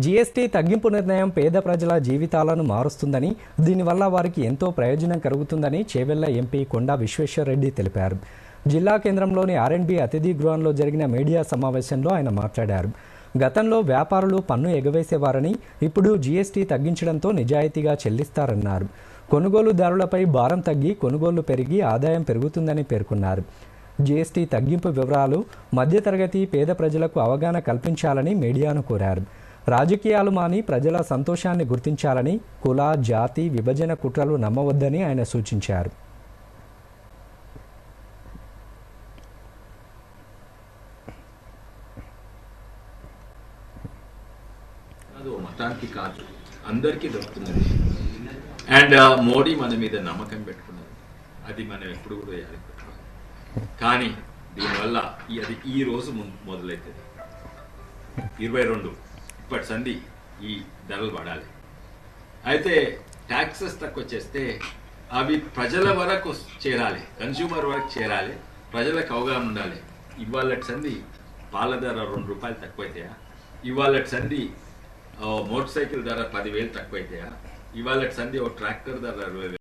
GST తగ్గింపు నిర్ణయం పేద ప్రజల జీవితాలను మారుస్తుందని దీనివల్ల వారికి ఎంతో ప్రయోజనం కలుగుతుందని చేవెళ్ళ ఎంపీ కొండా విశ్వేశ్వరరెడ్డి తెలిపారు. జిల్లా కేంద్రంలోని ఆర్ఎండ్బి అతిథి గృహంలో జరిగిన మీడియా సమావేశంలో ఆయన మాట్లాడారు. గతంలో వ్యాపారులు పన్ను ఎగవేసేవారని ఇప్పుడు జీఎస్టీ తగ్గించడంతో నిజాయితీగా చెల్లిస్తారన్నారు. కొనుగోలుదారులపై భారం తగ్గి కొనుగోళ్ళు పెరిగి ఆదాయం పెరుగుతుందని పేర్కొన్నారు. జీఎస్టీ తగ్గింపు వివరాలు మధ్యతరగతి పేద ప్రజలకు అవగాహన కల్పించాలని మీడియాను కోరారు. రాజకీయాలు మాని ప్రజల సంతోషాన్ని గుర్తించాలని కుల జాతి విభజన కుట్రలు నమ్మవద్దని ఆయన సూచించారు. అది మతానికి కాదు. అందరికీ దొరుకుతున్నది అండ్ మోడీ మన మీద నమ్మకం పెట్టుకున్నది. అది మనం ఎప్పుడు కూడా యాది కానీ దీనివల్ల ఈ- అది ఈ రోజు ముందు మొదలవుతుంది ఇరవై రెండు. ఇప్పటి సంధి ఈ ధరలు పడాలి అయితే ట్యాక్సెస్ తక్కువ చేస్తే అవి ప్రజల వరకు చేరాలి కన్స్యూమర్ వరకు చేరాలి ప్రజలకు అవగాహన ఉండాలి. ఇవాళ సంధి పాల ధర రెండు రూపాయలు తక్కువైతాయా? ఇవాళ సంధి మోటార్ సైకిల్ ధర పదివేలు తక్కువైతాయా? ఇవాళ సంధి ఓ ట్రాక్టర్ ధర అరవై వేలు.